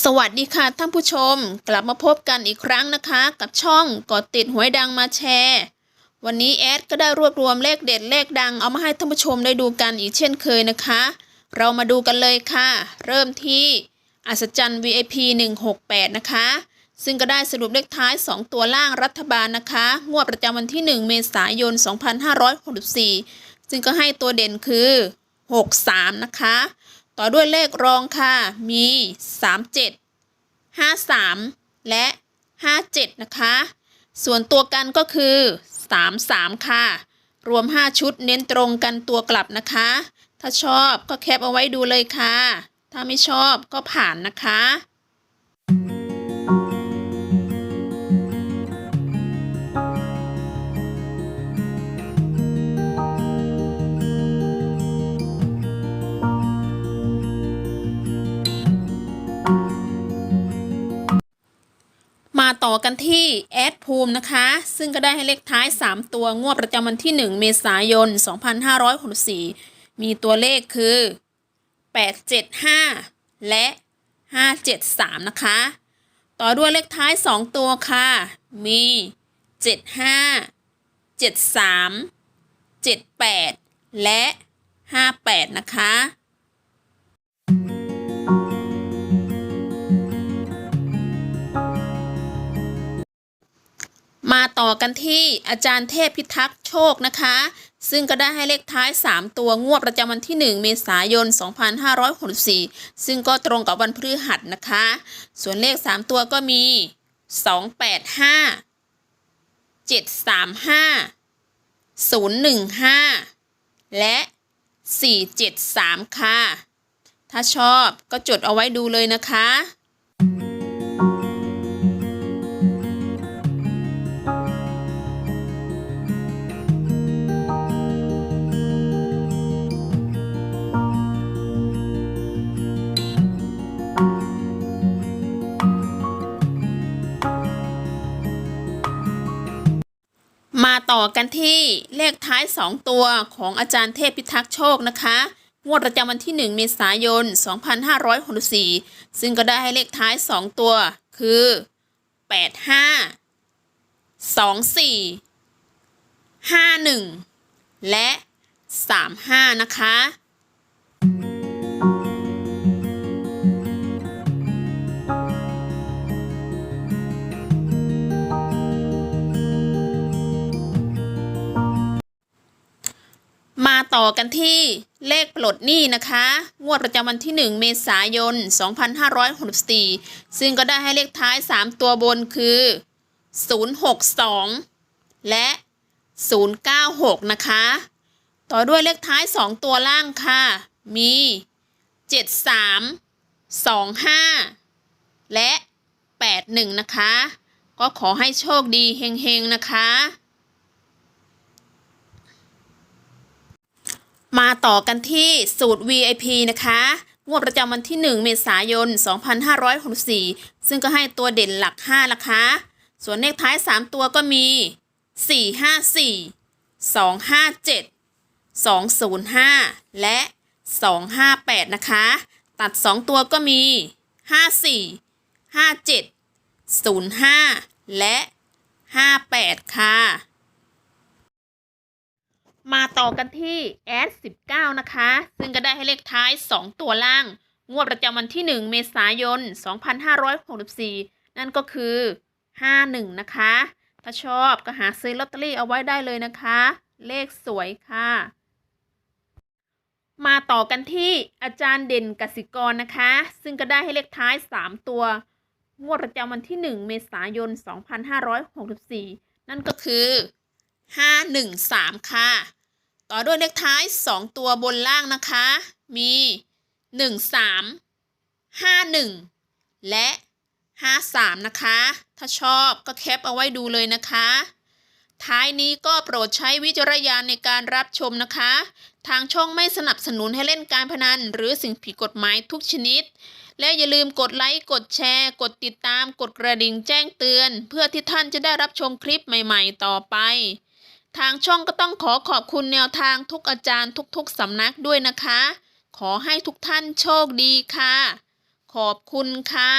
สวัสดีค่ะท่านผู้ชม กลับมาพบกันอีกครั้งนะคะ กับช่องกดติดหวยดังมาแชร์ วันนี้แอดก็ได้รวบรวมเลขเด็ดเลขดังเอามาให้ท่านผู้ชมได้ดูกันอีกเช่นเคยนะคะ เรามาดูกันเลยค่ะ เริ่มที่อัศจรรย์ VIP 168 นะคะ ซึ่งก็ได้สรุปเลขท้าย 2 ตัวล่างรัฐบาลนะคะ งวดประจำวันที่ 1 เมษายน 2564 ซึ่งก็ให้ตัวเด่นคือ 63 นะคะ ต่อด้วยเลขรองค่ะ มี 37 53 และ 57 นะคะ ส่วนตัวกันก็คือ 33 ค่ะ รวม 5 ชุดเน้นตรงกันตัวกลับนะคะ ถ้าชอบก็แคปเอาไว้ดูเลยค่ะ ถ้าไม่ชอบก็ผ่านนะคะ ต่อกันที่แอดภูมินะคะ ซึ่งก็ได้ให้เลขท้าย 3 ตัวงวดประจำวันที่ 1 เมษายน 2564 มีตัวเลขคือ 875 และ 573 นะคะ ต่อด้วยเลขท้าย 2 ตัวค่ะ มี 75 73 78 และ 58 นะคะ ต่อกันที่อาจารย์เทพพิทักษ์โชคนะคะ ซึ่งก็ได้ให้เลขท้าย 3 ตัวงวดประจำวันที่ 1 เมษายน 2564 ซึ่งก็ตรงกับวันพฤหัสนะคะ ส่วนเลข 3 ตัวก็มี 285 735 015 และ 473 ค่ะ ถ้าชอบก็จดเอาไว้ดูเลยนะคะ อกันที่เลขท้าย 2 ตัวของอาจารย์เทพพิทักษ์โชคนะคะงวดประจำวันที่ 1 เมษายน 2564 ซึ่งก็ได้ให้เลขท้าย 2 ตัวคือ 85 24 51 และ 35 นะคะ มาต่อกันที่เลขปลดหนี้นะคะ งวดประจำวันที่ 1 เมษายน 2564 ซึ่งก็ได้ให้เลขท้าย 3 ตัวบนคือ 062 และ 096 นะคะ ต่อด้วยเลขท้าย 2 ตัวล่างค่ะ มี 73 25 และ 81 นะคะ ก็ขอให้โชคดีเฮงๆ นะคะ มาต่อกันที่สูตร VIP นะคะงวดประจำวันที่ 1 เมษายน 2564 ซึ่งก็ให้ตัวเด่นหลัก 5 นะคะ ส่วนเลขท้าย 3 ตัวก็มี 454 257 205 และ 258 นะคะ ตัด 2 ตัวก็มี 54 57 05 และ 58 ค่ะ มาต่อกันที่แอด19นะคะ ซึ่งก็ได้ให้เลขท้าย 2 ตัวล่าง งวดประจำวันที่ 1 เมษายน 2564 นั่นก็คือ 51 นะคะ ถ้าชอบก็หาซื้อลอตเตอรี่เอาไว้ได้เลยนะคะ เลขสวยค่ะ มาต่อกันที่อาจารย์เด่นกสิกรนะคะ ซึ่งก็ได้ให้เลขท้าย 3 ตัว งวดประจำวันที่ 1 เมษายน 2564 นั่นก็คือ 513 ค่ะ ต่อด้วยเลขท้าย 2 ตัวบนล่างนะคะ มี 13 51 และ 53 นะคะ ถ้าชอบก็แคปเอาไว้ดูเลยนะคะ ท้ายนี้ก็โปรดใช้วิจารณญาณในการรับชมนะคะ ทางช่องไม่สนับสนุนให้เล่นการพนัน หรือสิ่งผิดกฎหมายทุกชนิด และอย่าลืมกดไลค์ กดแชร์ กดติดตาม กดกระดิ่งแจ้งเตือน เพื่อที่ท่านจะได้รับชมคลิปใหม่ ๆ ต่อไป ทางช่องก็ต้องขอขอบคุณแนวทางทุกอาจารย์ทุกๆสำนักด้วยนะคะ ขอให้ทุกท่านโชคดีค่ะ ขอบคุณค่ะ